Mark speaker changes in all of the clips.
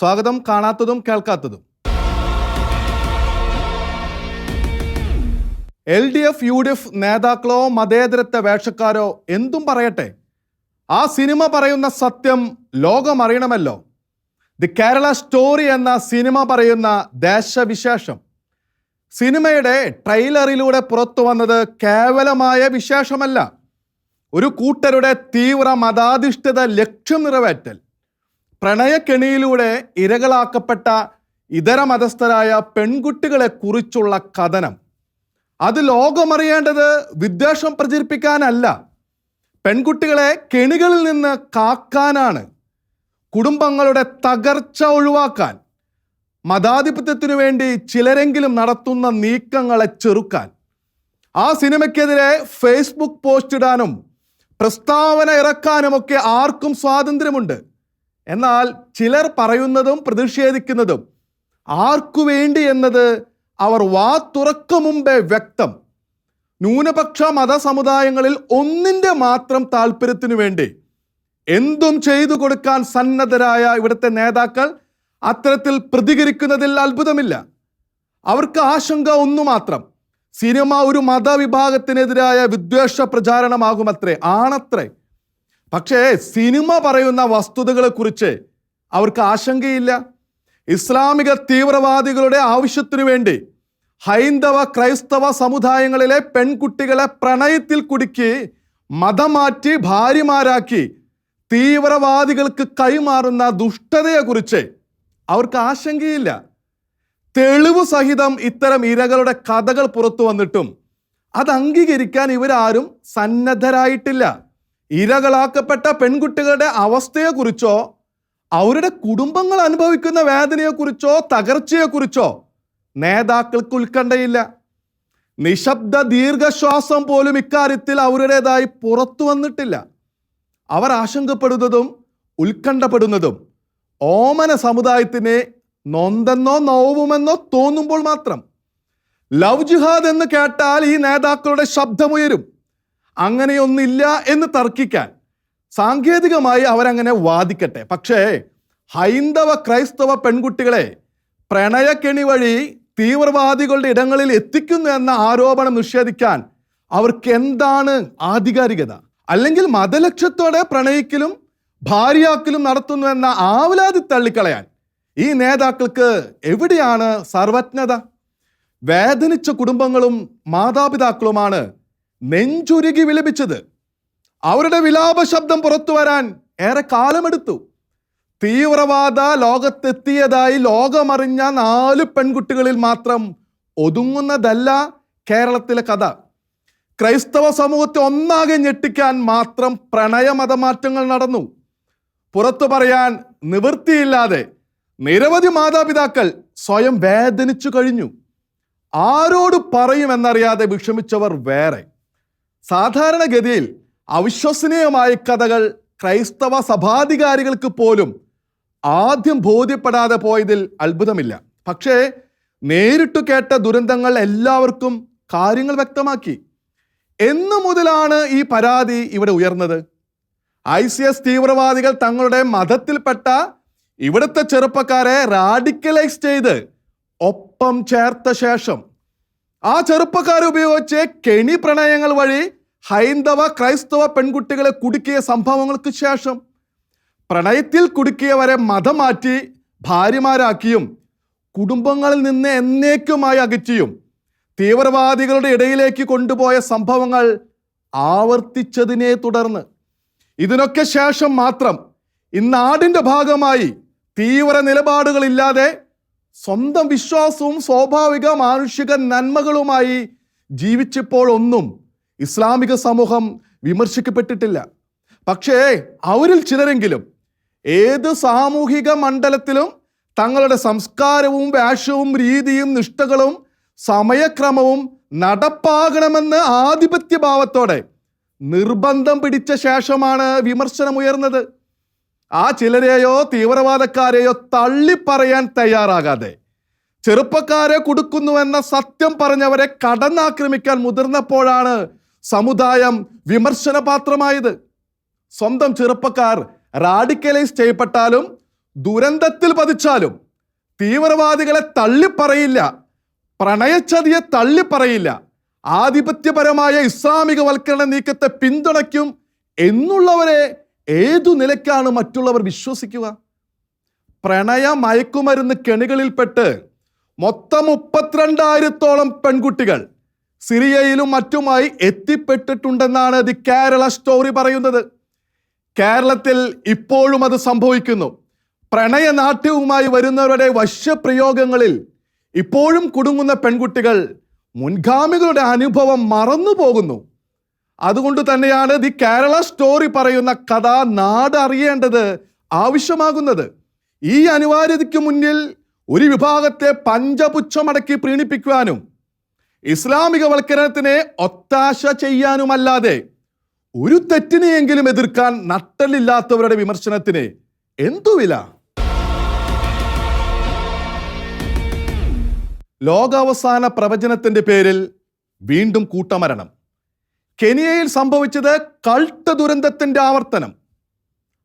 Speaker 1: സ്വാഗതം കാണാത്തതും കേൾക്കാത്തതും. L D F U D F നേതാക്കളോ മതേതരത്വ വേഷക്കാരോ എന്തും പറയട്ടെ. ആ സിനിമ പറയുന്ന സത്യം ലോകം അറിയണമല്ലോ ദി കേരള സ്റ്റോറി എന്ന സിനിമ പറയുന്ന ദേശവിശേഷം. സിനിമയുടെ ട്രെയിലറിലൂടെ പുറത്തു വന്നത് കേവലമായ വിശേഷമല്ല. ഒരു കൂട്ടരുടെ തീവ്ര മതാധിഷ്ഠിത ലക്ഷ്യം നിറവേറ്റൽ. പ്രണയക്കെണിയിലൂടെ ഇരകളാക്കപ്പെട്ട ഇതര മതസ്ഥരായ പെൺകുട്ടികളെ കുറിച്ചുള്ള കഥനം. അത് ലോകമറിയേണ്ടത് വിദ്വേഷം പ്രചരിപ്പിക്കാനല്ല. പെൺകുട്ടികളെ കെണികളിൽ നിന്ന് കാക്കാനാണ്. കുടുംബങ്ങളുടെ തകർച്ച ഒഴിവാക്കാൻ. മതാധിപത്യത്തിനു വേണ്ടി ചിലരെങ്കിലും നടത്തുന്ന നീക്കങ്ങളെ ചെറുക്കാൻ. ആ സിനിമയ്ക്കെതിരെ ഫേസ്ബുക്ക് പോസ്റ്റ് ഇടാനും പ്രസ്താവന ഇറക്കാനുമൊക്കെ ആർക്കും സ്വാതന്ത്ര്യമുണ്ട്. എന്നാൽ ചിലർ പറയുന്നതും പ്രതിഷേധിക്കുന്നതും ആർക്കു വേണ്ടി എന്നത് അവർ വാ തുറക്കും മുമ്പേ വ്യക്തം. ന്യൂനപക്ഷ മതസമുദായങ്ങളിൽ ഒന്നിന്റെ മാത്രം താല്പര്യത്തിനു വേണ്ടി എന്തും ചെയ്തു കൊടുക്കാൻ സന്നദ്ധരായ ഇവിടുത്തെ നേതാക്കൾ അത്തരത്തിൽ പ്രതികരിക്കുന്നതിൽ അത്ഭുതമില്ല. അവർക്ക് ആശങ്ക ഒന്നു മാത്രം. സിനിമ ഒരു മതവിഭാഗത്തിനെതിരായ വിദ്വേഷ പ്രചാരണമാകുമത്രേ. ആണത്രേ. പക്ഷേ സിനിമ പറയുന്ന വസ്തുതകളെ കുറിച്ച് അവർക്ക് ആശങ്കയില്ല. ഇസ്ലാമിക തീവ്രവാദികളുടെ ആവശ്യത്തിനു വേണ്ടി ഹൈന്ദവ ക്രൈസ്തവ സമുദായങ്ങളിലെ പെൺകുട്ടികളെ പ്രണയത്തിൽ കുടുക്കി മതം മാറ്റി ഭാര്യമാരാക്കി തീവ്രവാദികൾക്ക് കൈമാറുന്ന ദുഷ്ടതയെക്കുറിച്ച് അവർക്ക് ആശങ്കയില്ല. തെളിവ് സഹിതം ഇത്തരം ഇരകളുടെ കഥകൾ പുറത്തു വന്നിട്ടും അത് അംഗീകരിക്കാൻ ഇവരാരും സന്നദ്ധരായിട്ടില്ല. ഇരകളാക്കപ്പെട്ട പെൺകുട്ടികളുടെ അവസ്ഥയെക്കുറിച്ചോ അവരുടെ കുടുംബങ്ങൾ അനുഭവിക്കുന്ന വേദനയെക്കുറിച്ചോ തകർച്ചയെക്കുറിച്ചോ നേതാക്കൾക്ക് ഉത്കണ്ഠയില്ല. നിശബ്ദ ദീർഘശ്വാസം പോലും ഇക്കാര്യത്തിൽ അവരുടേതായി പുറത്തു വന്നിട്ടില്ല. അവർ ആശങ്കപ്പെടുന്നതും ഉത്കണ്ഠപ്പെടുന്നതും ഓമന സമുദായത്തിന് നൊന്തെന്നോ നോവുമെന്നോ തോന്നുമ്പോൾ മാത്രം. ലവ് ജിഹാദ് എന്ന് കേട്ടാൽ ഈ നേതാക്കളുടെ ശബ്ദമുയരും. അങ്ങനെയൊന്നില്ല എന്ന് തർക്കിക്കാൻ സാങ്കേതികമായി അവരങ്ങനെ വാദിക്കട്ടെ. പക്ഷേ ഹൈന്ദവ ക്രൈസ്തവ പെൺകുട്ടികളെ പ്രണയക്കെണി വഴി തീവ്രവാദികളുടെ ഇടങ്ങളിൽ എത്തിക്കുന്നു എന്ന ആരോപണം നിഷേധിക്കാൻ അവർക്ക് എന്താണ് ആധികാരികത? അല്ലെങ്കിൽ മതലക്ഷ്യത്തോടെ പ്രണയിക്കലും ഭാര്യയാക്കലും നടത്തുന്നു എന്ന ആവലാതി തള്ളിക്കളയാൻ ഈ നേതാക്കൾക്ക് എവിടെയാണ് സർവജ്ഞത? വേദനിച്ച കുടുംബങ്ങളും മാതാപിതാക്കളുമാണ് നെഞ്ചുരുകി വിലപിച്ചത്. അവരുടെ വിലാപ ശബ്ദം പുറത്തു വരാൻ ഏറെ കാലമെടുത്തു. തീവ്രവാദ ലോകത്തെത്തിയതായി ലോകമറിഞ്ഞ നാല് പെൺകുട്ടികളിൽ മാത്രം ഒതുങ്ങുന്നതല്ല കേരളത്തിലെ കഥ. ക്രൈസ്തവ സമൂഹത്തെ ഒന്നാകെ ഞെട്ടിക്കാൻ മാത്രം പ്രണയമതമാറ്റങ്ങൾ നടന്നു. പുറത്തു പറയാൻ നിവൃത്തിയില്ലാതെ നിരവധി മാതാപിതാക്കൾ സ്വയം വേദനിച്ചു കഴിഞ്ഞു. ആരോട് പറയുമെന്നറിയാതെ വിഷമിച്ചവർ വേറെ. സാധാരണഗതിയിൽ അവിശ്വസനീയമായ കഥകൾ ക്രൈസ്തവ സഭാധികാരികൾക്ക് പോലും ആദ്യം ബോധ്യപ്പെടാതെ പോയതിൽ അത്ഭുതമില്ല. പക്ഷേ നേരിട്ടു കേട്ട ദുരന്തങ്ങൾ എല്ലാവർക്കും കാര്യങ്ങൾ വ്യക്തമാക്കി. എന്നു മുതലാണ് ഈ പരാതി ഇവിടെ ഉയർന്നത്. ഐ സി എസ് തീവ്രവാദികൾ തങ്ങളുടെ മതത്തിൽപ്പെട്ട ഇവിടുത്തെ ചെറുപ്പക്കാരെ റാഡിക്കലൈസ് ചെയ്ത് ഒപ്പം ചേർത്ത ശേഷം ആ ചെറുപ്പക്കാർ ഉപയോഗിച്ച് കെണി പ്രണയങ്ങൾ വഴി ഹൈന്ദവ ക്രൈസ്തവ പെൺകുട്ടികളെ കുടുക്കിയ സംഭവങ്ങൾക്ക് ശേഷം പ്രണയത്തിൽ കുടുക്കിയവരെ മതം മാറ്റി ഭാര്യമാരാക്കിയും കുടുംബങ്ങളിൽ നിന്ന് എന്നേക്കുമായി അകറ്റിയും തീവ്രവാദികളുടെ ഇടയിലേക്ക് കൊണ്ടുപോയ സംഭവങ്ങൾ ആവർത്തിച്ചതിനെ തുടർന്ന് ഇതിനൊക്കെ ശേഷം മാത്രം ഇന്നാടിന്റെ ഭാഗമായി തീവ്ര നിലപാടുകളില്ലാതെ സ്വന്തം വിശ്വാസവും സ്വാഭാവിക മാനുഷിക നന്മകളുമായി ജീവിച്ചപ്പോഴൊന്നും ഇസ്ലാമിക സമൂഹം വിമർശിക്കപ്പെട്ടിട്ടില്ല. പക്ഷേ അവരിൽ ചിലരെങ്കിലും ഏത് സാമൂഹിക മണ്ഡലത്തിലും തങ്ങളുടെ സംസ്കാരവും വേഷവും രീതിയും നിഷ്ഠകളും സമയക്രമവും നടപ്പാകണമെന്ന് ആധിപത്യഭാവത്തോടെ നിർബന്ധം പിടിച്ച ശേഷമാണ് വിമർശനം ഉയർന്നത് ആ ചിലരെയോ തീവ്രവാദക്കാരെയോ തള്ളിപ്പറയാൻ തയ്യാറാകാതെ ചെറുപ്പക്കാരെ കൊടുക്കുന്നുവെന്ന സത്യം പറഞ്ഞവരെ കടന്നാക്രമിക്കാൻ മുതിർന്നപ്പോഴാണ് സമുദായം വിമർശനപാത്രമായത്. സ്വന്തം ചെറുപ്പക്കാർ റാഡിക്കലൈസ് ചെയ്യപ്പെട്ടാലും ദുരന്തത്തിൽ പതിച്ചാലും തീവ്രവാദികളെ തള്ളിപ്പറയില്ല പ്രണയച്ചതിയെ തള്ളിപ്പറയില്ല ആധിപത്യപരമായ ഇസ്ലാമിക വൽക്കരണ നീക്കത്തെ പിന്തുണയ്ക്കും എന്നുള്ളവരെ ഏതു നിലയ്ക്കാണ് മറ്റുള്ളവർ വിശ്വസിക്കുക? പ്രണയ മയക്കുമരുന്ന് കെണികളിൽപ്പെട്ട് മൊത്തം മുപ്പത്തിരണ്ടായിരത്തോളം പെൺകുട്ടികൾ സിറിയയിലും മറ്റുമായി എത്തിപ്പെട്ടിട്ടുണ്ടെന്നാണ് ദി കേരള സ്റ്റോറി പറയുന്നത്. കേരളത്തിൽ ഇപ്പോഴും അത് സംഭവിക്കുന്നു. പ്രണയ നാട്യവുമായി വരുന്നവരുടെ വശ്യപ്രയോഗങ്ങളിൽ ഇപ്പോഴും കുടുങ്ങുന്ന പെൺകുട്ടികൾ മുൻഗാമികളുടെ അനുഭവം മറന്നു പോകുന്നു അതുകൊണ്ട് തന്നെയാണ് ദി കേരള സ്റ്റോറി പറയുന്ന കഥ നാട് അറിയേണ്ടത് ആവശ്യമാകുന്നത്. ഈ അനിവാര്യതയ്ക്ക് മുന്നിൽ ഒരു വിഭാഗത്തെ പഞ്ചപുച്ഛമടക്കി പ്രീണിപ്പിക്കുവാനും ഇസ്ലാമിക വൽക്കരണത്തിനെ ഒത്താശ ചെയ്യാനുമല്ലാതെ ഒരു തെറ്റിനെയെങ്കിലും എതിർക്കാൻ നട്ടലില്ലാത്തവരുടെ വിമർശനത്തിന് എന്തു വില? ലോകാവസാന പ്രവചനത്തിന്റെ പേരിൽ വീണ്ടും കൂട്ടമരണം. കെനിയയിൽ സംഭവിച്ചത് കൾട്ട് ദുരന്തത്തിന്റെ ആവർത്തനം.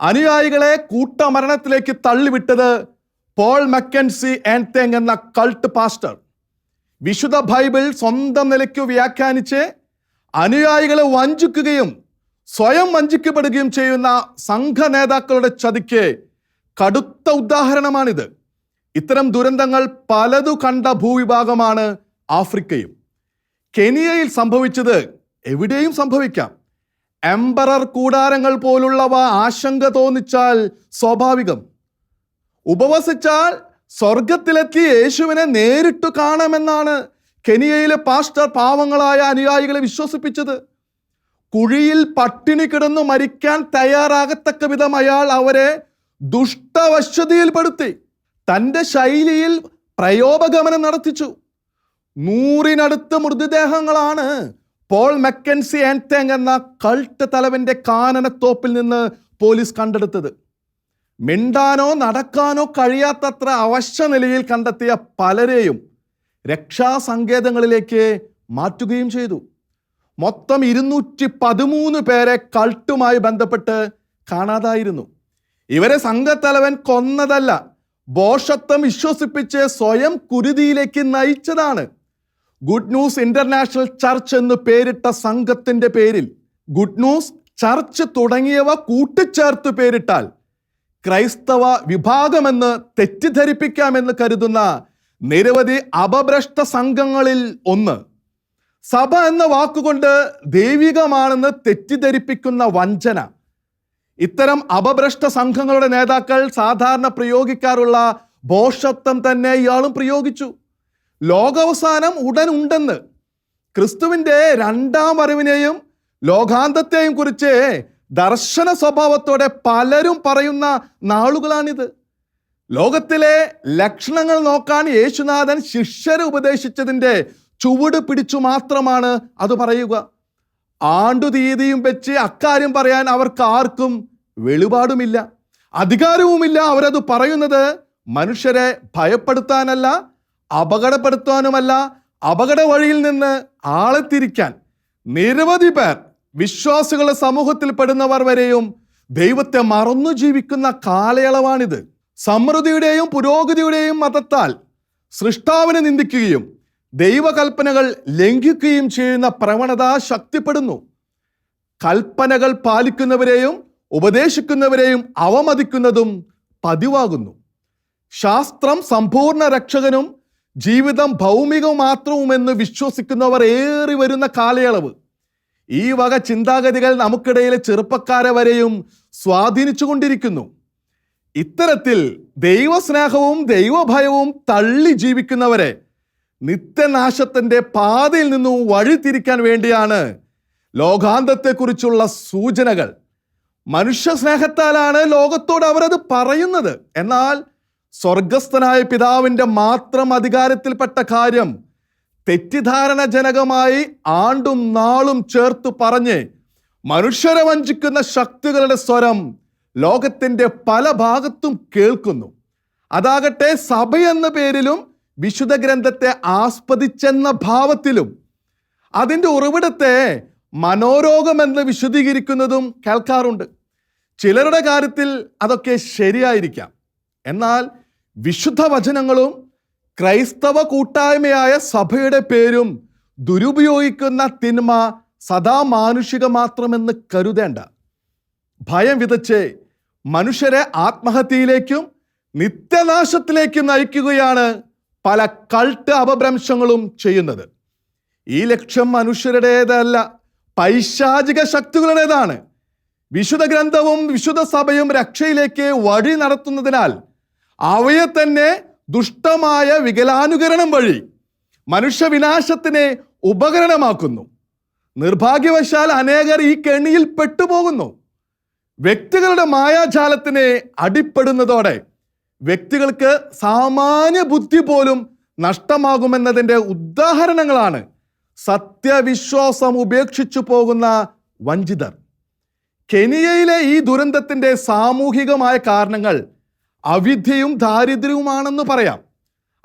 Speaker 1: അനുയായികളെ കൂട്ടമരണത്തിലേക്ക് തള്ളിവിട്ടത് പോൾ മക്കൻസി ആൻതേങ് എന്ന കൾട്ട് പാസ്റ്റർ. വിശുദ്ധ ബൈബിൾ സ്വന്തം നിലയ്ക്ക് വ്യാഖ്യാനിച്ച് അനുയായികളെ വഞ്ചിക്കുകയും സ്വയം വഞ്ചിക്കപ്പെടുകയും ചെയ്യുന്ന സംഘ നേതാക്കളുടെ ചതിക്ക് കടുത്ത ഉദാഹരണമാണിത്. ഇത്തരം ദുരന്തങ്ങൾ പലതു കണ്ട ഭൂവിഭാഗമാണ് ആഫ്രിക്കയും. കെനിയയിൽ സംഭവിച്ചത് എവിടെയും സംഭവിക്കാം. എംബറർ കൂടാരങ്ങൾ പോലുള്ളവ ആശങ്ക തോന്നിച്ചാൽ സ്വാഭാവികം. ഉപവസിച്ചാൽ സ്വർഗത്തിലെത്തി യേശുവിനെ നേരിട്ട് കാണാമെന്നാണ് കെനിയയിലെ പാസ്റ്റർ പാവങ്ങളായ അനുയായികളെ വിശ്വസിപ്പിച്ചത്. കുഴിയിൽ പട്ടിണി കിടന്നു മരിക്കാൻ തയ്യാറാകത്തക്ക വിധം അയാൾ അവരെ ദുഷ്ടവശ്യതയിൽപ്പെടുത്തി തന്റെ ശൈലിയിൽ പ്രയോപഗമനം നടത്തിച്ചു. നൂറിനടുത്ത് മൃതദേഹങ്ങളാണ് പോൾ മെക്കൻസി ആന്റാങ് എന്ന കൾട്ട് തലവന്റെ കാനനത്തോപ്പിൽ നിന്ന് പോലീസ് കണ്ടെടുത്തത്. മിണ്ടാനോ നടക്കാനോ കഴിയാത്തത്ര അവശ്യ നിലയിൽ കണ്ടെത്തിയ പലരെയും രക്ഷാസങ്കേതങ്ങളിലേക്ക് മാറ്റുകയും ചെയ്തു. മൊത്തം ഇരുന്നൂറ്റി പതിമൂന്ന് പേരെ കൾട്ടുമായി ബന്ധപ്പെട്ട് കാണാതായിരുന്നു. ഇവരെ സംഘത്തലവൻ കൊന്നതല്ല ബോഷത്വം വിശ്വസിപ്പിച്ച് സ്വയം കുരുതിയിലേക്ക് നയിച്ചതാണ്. ഗുഡ് ന്യൂസ് ഇന്റർനാഷണൽ ചർച്ച് എന്ന് പേരിട്ട സംഘത്തിന്റെ പേരിൽ ഗുഡ് ന്യൂസ് ചർച്ച് തുടങ്ങിയവ കൂട്ടിച്ചേർത്ത് പേരിട്ടാൽ ക്രൈസ്തവ വിഭാഗമെന്ന് തെറ്റിദ്ധരിപ്പിക്കാമെന്ന് കരുതുന്ന നിരവധി അപഭ്രഷ്ട സംഘങ്ങളിൽ ഒന്ന്. സഭ എന്ന വാക്കുകൊണ്ട് ദൈവികമാണെന്ന് തെറ്റിദ്ധരിപ്പിക്കുന്ന വഞ്ചന. ഇത്തരം അപഭ്രഷ്ട സംഘങ്ങളുടെ നേതാക്കൾ സാധാരണ പ്രയോഗിക്കാറുള്ള ഭോഷത്വം തന്നെ ഇയാളും പ്രയോഗിച്ചു. ലോകാവസാനം ഉടൻ ഉണ്ടെന്ന് ക്രിസ്തുവിന്റെ രണ്ടാം വരവിനെയും ലോകാന്തത്തെയും കുറിച്ച് ദർശന സ്വഭാവത്തോടെ പലരും പറയുന്ന നാളുകളാണിത്. ലോകത്തിലെ ലക്ഷണങ്ങൾ നോക്കാൻ യേശുനാഥൻ ശിഷ്യരെ ഉപദേശിച്ചതിന്റെ ചുവട് പിടിച്ചു മാത്രമാണ് അത് പറയുക. ആണ്ടു തീയതിയും വെച്ച് അക്കാര്യം പറയാൻ അവർക്ക് ആർക്കും വെളിപാടുമില്ല. അധികാരവുമില്ല അവരത് പറയുന്നത്. മനുഷ്യരെ ഭയപ്പെടുത്താനല്ല അപകടപ്പെടുത്താനുമല്ല അപകട വഴിയിൽ നിന്ന് ആളെ തിരിക്കാൻ. നിരവധി പേർ വിശ്വാസികളുടെ സമൂഹത്തിൽ പെടുന്നവർ വരെയും ദൈവത്തെ മറന്നു ജീവിക്കുന്ന കാലയളവാണിത്. സമൃദ്ധിയുടെയും പുരോഗതിയുടെയും മതത്താൽ സൃഷ്ടാവിനെ നിന്ദിക്കുകയും ദൈവകൽപ്പനകൾ ലംഘിക്കുകയും ചെയ്യുന്ന പ്രവണത ശക്തിപ്പെടുന്നു. കൽപ്പനകൾ പാലിക്കുന്നവരെയും ഉപദേശിക്കുന്നവരെയും അവമതിക്കുന്നതും പതിവാകുന്നു. ശാസ്ത്രം സമ്പൂർണ രക്ഷകനും ജീവിതം ഭൗമികം മാത്രവുമെന്ന് വിശ്വസിക്കുന്നവർ ഏറി വരുന്ന കാലയളവ്. ഈ വക ചിന്താഗതികൾ നമുക്കിടയിലെ ചെറുപ്പക്കാരെ വരെയും സ്വാധീനിച്ചുകൊണ്ടിരിക്കുന്നു. ഇത്തരത്തിൽ ദൈവസ്നേഹവും ദൈവഭയവും തള്ളി ജീവിക്കുന്നവരെ നിത്യനാശത്തിന്റെ പാതയിൽ നിന്നും വഴിതിരിക്കാൻ വേണ്ടിയാണ് ലോകാന്തത്തെക്കുറിച്ചുള്ള സൂചനകൾ. മനുഷ്യ സ്നേഹത്താലാണ് ലോകത്തോട് അവരത് പറയുന്നത്. എന്നാൽ സ്വർഗസ്ഥനായ പിതാവിന്റെ മാത്രം അധികാരത്തിൽപ്പെട്ട കാര്യം തെറ്റിദ്ധാരണജനകമായി ആണ്ടും നാളും ചേർത്ത് പറഞ്ഞ് മനുഷ്യരെ വഞ്ചിക്കുന്ന ശക്തികളുടെ സ്വരം ലോകത്തിന്റെ പല ഭാഗത്തും കേൾക്കുന്നു. അതാകട്ടെ സഭ എന്ന പേരിലും വിശുദ്ധ ഗ്രന്ഥത്തെ ആസ്പദിച്ചെന്ന ഭാവത്തിലും അതിന്റെ ഉറവിടത്തെ മനോരോഗമെന്ന് വിശദീകരിക്കുന്നതും കേൾക്കാറുണ്ട്. ചിലരുടെ കാര്യത്തിൽ അതൊക്കെ ശരിയായിരിക്കാം. എന്നാൽ വിശുദ്ധ വചനങ്ങളും ക്രൈസ്തവ കൂട്ടായ്മയായ സഭയുടെ പേരും ദുരുപയോഗിക്കുന്ന തിന്മ സദാ മാനുഷിക മാത്രമെന്ന് കരുതേണ്ട. ഭയം വിതച്ച് മനുഷ്യരെ ആത്മഹത്യയിലേക്കും നിത്യനാശത്തിലേക്കും നയിക്കുകയാണ് പല കൾട്ട് അപഭ്രംശങ്ങളും ചെയ്യുന്നത്. ഈ ലക്ഷ്യം മനുഷ്യരുടേതല്ല പൈശാചിക ശക്തികളുടേതാണ്. വിശുദ്ധ ഗ്രന്ഥവും വിശുദ്ധ സഭയും രക്ഷയിലേക്ക് വഴി നടത്തുന്നതിനാൽ അവയെ തന്നെ ദുഷ്ടമായ വികലാനുകരണം വഴി മനുഷ്യവിനാശത്തിനെ ഉപകരണമാക്കുന്നു. നിർഭാഗ്യവശാൽ അനേകർ ഈ കെണിയിൽ പെട്ടുപോകുന്നു. വ്യക്തികളുടെ മായാജാലത്തിന് അടിപ്പെടുന്നതോടെ വ്യക്തികൾക്ക് സാമാന്യ ബുദ്ധി പോലും നഷ്ടമാകുമെന്നതിന്റെ ഉദാഹരണങ്ങളാണ് സത്യവിശ്വാസം ഉപേക്ഷിച്ചു പോകുന്ന വഞ്ചിതർ. കെനിയയിലെ ഈ ദുരന്തത്തിന്റെ സാമൂഹികമായ കാരണങ്ങൾ അവിദ്യയും ദാരിദ്ര്യവുമാണെന്ന് പറയാം.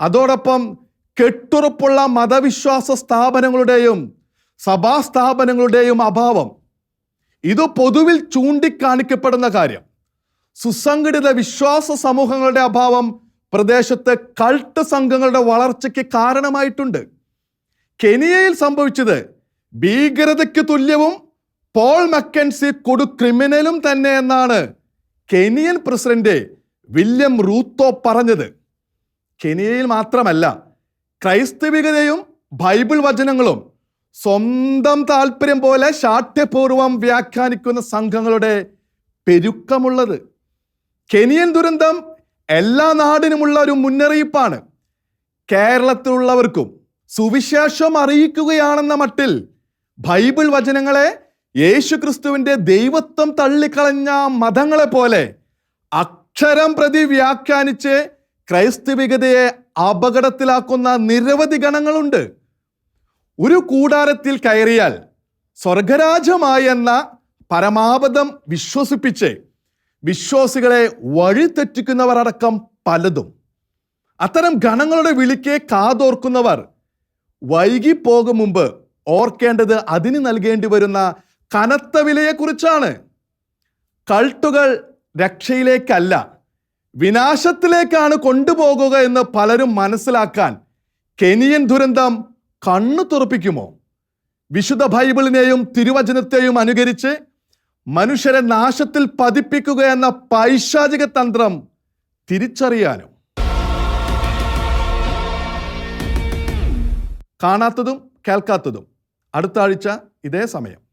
Speaker 1: അതോടൊപ്പം കെട്ടുറപ്പുള്ള മതവിശ്വാസ സ്ഥാപനങ്ങളുടെയും സഭാസ്ഥാപനങ്ങളുടെയും അഭാവം. ഇത് പൊതുവിൽ ചൂണ്ടിക്കാണിക്കപ്പെടുന്ന കാര്യം. സുസംഘടിത വിശ്വാസ സമൂഹങ്ങളുടെ അഭാവം പ്രദേശത്ത് കൾട്ട് സംഘങ്ങളുടെ വളർച്ചയ്ക്ക് കാരണമായിട്ടുണ്ട്. കെനിയയിൽ സംഭവിച്ചത് ഭീകരതയ്ക്ക് തുല്യവും പോൾ മക്കൻസി കൊടു ക്രിമിനലും തന്നെ എന്നാണ് കെനിയൻ പ്രസിഡന്റ് വില്യം റൂത്തോ പറഞ്ഞത് കെനിയയിൽ മാത്രമല്ല ക്രൈസ്തവികതയും ബൈബിൾ വചനങ്ങളും സ്വന്തം താല്പര്യം പോലെ ശാഠ്യപൂർവം വ്യാഖ്യാനിക്കുന്ന സംഘങ്ങളുടെ പെരുക്കമുള്ളത്. കെനിയൻ ദുരന്തം എല്ലാ നാടിനുമുള്ള ഒരു മുന്നറിയിപ്പാണ്. കേരളത്തിലുള്ളവർക്കും സുവിശേഷം അറിയിക്കുകയാണെന്ന മട്ടിൽ ബൈബിൾ വചനങ്ങളെ യേശു ക്രിസ്തുവിന്റെ ദൈവത്വം തള്ളിക്കളഞ്ഞ മതങ്ങളെ പോലെ അക്ഷരം പ്രതി വ്യാഖ്യാനിച്ച് ക്രൈസ്തവികതയെ അപകടത്തിലാക്കുന്ന നിരവധി ഗണങ്ങളുണ്ട്. ഒരു കൂടാരത്തിൽ കയറിയാൽ സ്വർഗരാജമായി എന്ന പരമാവധം വിശ്വസിപ്പിച്ച് വിശ്വാസികളെ വഴിതെറ്റിക്കുന്നവർ അടക്കം പലതും. അത്തരം ഗണങ്ങളുടെ വിളിക്ക് കാതോർക്കുന്നവർ വൈകി പോകും മുമ്പ് ഓർക്കേണ്ടത് അതിന് നൽകേണ്ടി വരുന്ന കനത്ത വിലയെക്കുറിച്ചാണ്. കൾട്ടുകൾ രക്ഷയിലേക്കല്ല വിനാശത്തിലേക്കാണ് കൊണ്ടുപോകുക എന്ന് പലരും മനസ്സിലാക്കാൻ കെനിയൻ ദുരന്തം കണ്ണു തുറപ്പിക്കുമോ? വിശുദ്ധ ബൈബിളിനെയും തിരുവചനത്തെയും അനുകരിച്ച് മനുഷ്യരെ നാശത്തിൽ പതിപ്പിക്കുക എന്ന പൈശാചിക തന്ത്രം തിരിച്ചറിയാനും. കാണാത്തതും കേൾക്കാത്തതും. അടുത്ത ആഴ്ച ഇതേ സമയം.